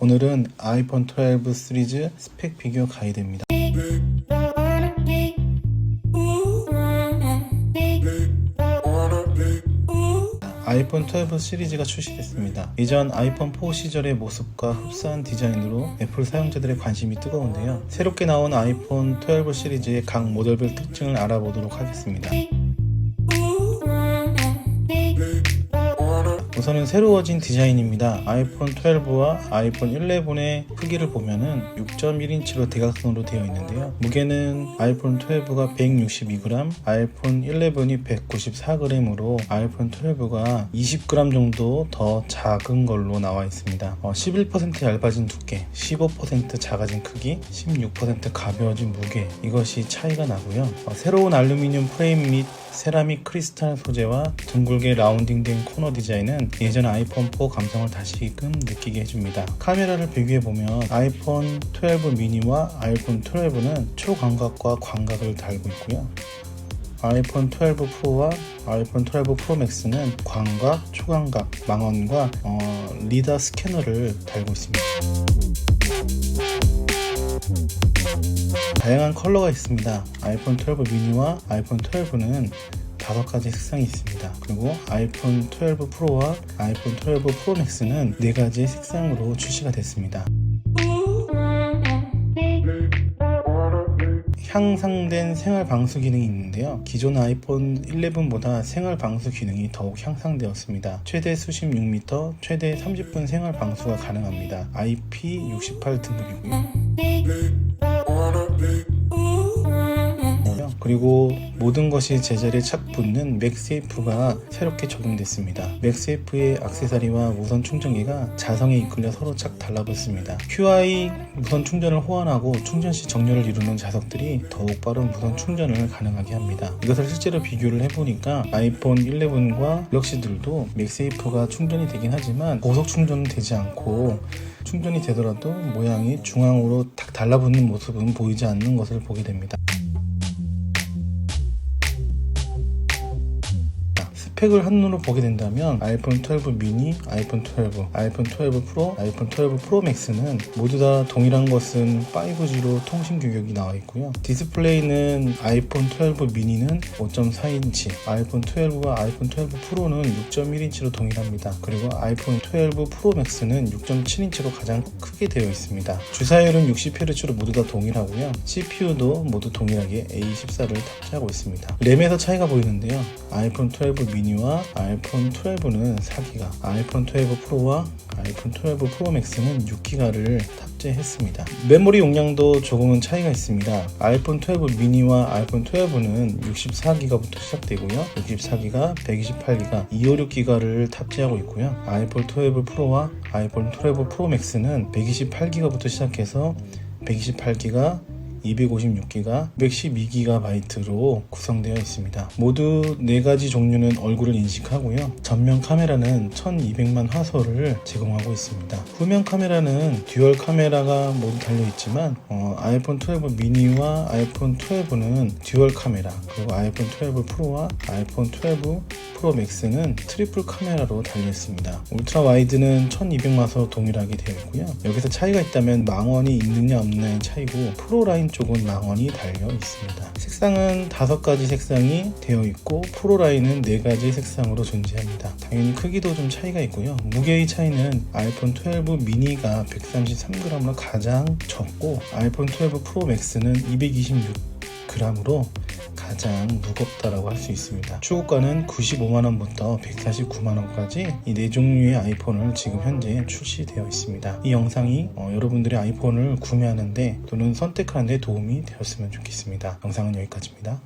오늘은 아이폰 12 시리즈 스펙 비교 가이드입니다. 아이폰 12 시리즈가 출시됐습니다. 이전 아이폰 4 시절의 모습과 흡사한 디자인으로 애플 사용자들의 관심이 뜨거운데요. 새롭게 나온 아이폰 12 시리즈의 각 모델별 특징을 알아보도록 하겠습니다. 우선은 새로워진 디자인입니다. 아이폰 12와 아이폰 11의 크기를 보면은 6.1인치로 대각선으로 되어 있는데요. 무게는 아이폰 12가 162g, 아이폰 11이 194g으로 아이폰 12가 20g 정도 더 작은 걸로 나와 있습니다. 어, 11% 얇아진 두께, 15% 작아진 크기, 16% 가벼워진 무게 이것이 차이가 나고요. 어, 새로운 알루미늄 프레임 및 세라믹 크리스탈 소재와 둥글게 라운딩된 코너 디자인은 예전 아이폰 4 감성을 다시금 느끼게 해줍니다. 카메라를 비교해보면 아이폰 12 미니와 아이폰 12는 초광각과 광각을 달고 있고요. 아이폰 12 프로와 아이폰 12 프로 맥스는 광각, 초광각, 망원과 어, 리다 스캐너를 달고 있습니다. 다양한 컬러가 있습니다. 아이폰 12 미니와 아이폰 12는 다섯 가지 색상이 있습니다. 그리고 아이폰 12 프로와 아이폰 12 프로 맥스는 네 가지 색상으로 출시가 됐습니다. 향상된 생활 방수 기능이 있는데요. 기존 아이폰 11보다 생활 방수 기능이 더욱 향상되었습니다. 최대 수심 6m, 최대 30분 생활 방수가 가능합니다. IP68 등급이고요. 그리고 모든 것이 제자리에 착 붙는 맥세이프가 새롭게 적용됐습니다. 맥세이프의 악세사리와 무선 충전기가 자성에 이끌려 서로 착 달라붙습니다. QI 무선 충전을 호환하고 충전 시 정렬을 이루는 자석들이 더욱 빠른 무선 충전을 가능하게 합니다. 이것을 실제로 비교를 해보니까 아이폰 11과 갤럭시들도 맥세이프가 충전이 되긴 하지만 고속 충전은 되지 않고 충전이 되더라도 모양이 중앙으로 탁 달라붙는 모습은 보이지 않는 것을 보게 됩니다. 스펙을 한눈으로 보게 된다면 아이폰 12 미니, 아이폰 12, 아이폰 12 프로, 아이폰 12 프로 맥스는 모두 다 동일한 것은 5G로 통신 규격이 나와 있고요. 디스플레이는 아이폰 12 미니는 5.4인치, 아이폰 12와 아이폰 12 프로는 6.1인치로 동일합니다. 그리고 아이폰 12 프로 맥스는 6.7인치로 가장 크게 되어 있습니다. 주사율은 60Hz로 모두 다 동일하고요. CPU도 모두 동일하게 A14를 탑재하고 있습니다. 램에서 차이가 보이는데요. 아이폰 12 미니 미니와 아이폰 12는 4기가, 아이폰 12 프로와 아이폰 12 프로 맥스는 6기가를 탑재했습니다. 메모리 용량도 조금은 차이가 있습니다. 아이폰 12 미니와 아이폰 12는 64기가부터 시작되고요. 64기가, 128기가, 256기가를 탑재하고 있고요. 아이폰 12 프로와 아이폰 12 프로 맥스는 128기가부터 시작해서 128기가, 256기가, 112GB로 구성되어 있습니다. 모두 4가지 종류는 얼굴을 인식하고요. 전면 카메라는 1200만 화소를 제공하고 있습니다. 후면 카메라는 듀얼 카메라가 모두 달려있지만 어, 아이폰 12 미니와 아이폰 12는 듀얼 카메라 그리고 아이폰 12 프로와 아이폰 12 프로 맥스는 트리플 카메라로 달려있습니다. 울트라 와이드는 1200마소 동일하게 되어 있고요. 여기서 차이가 있다면 망원이 있느냐 없느냐의 차이고 프로 라인 쪽은 망원이 달려 있습니다. 색상은 다섯 가지 색상이 되어 있고 프로 라인은 네 가지 색상으로 존재합니다. 당연히 크기도 좀 차이가 있고요. 무게의 차이는 아이폰 12 미니가 133g으로 가장 적고 아이폰 12 프로 맥스는 226g으로 가장 무겁다라고 할 수 있습니다. 추고가는 95만원부터 149만원까지 이 네 종류의 아이폰을 지금 현재 출시되어 있습니다. 이 영상이 어, 여러분들의 아이폰을 구매하는데 또는 선택하는데 도움이 되었으면 좋겠습니다. 영상은 여기까지입니다.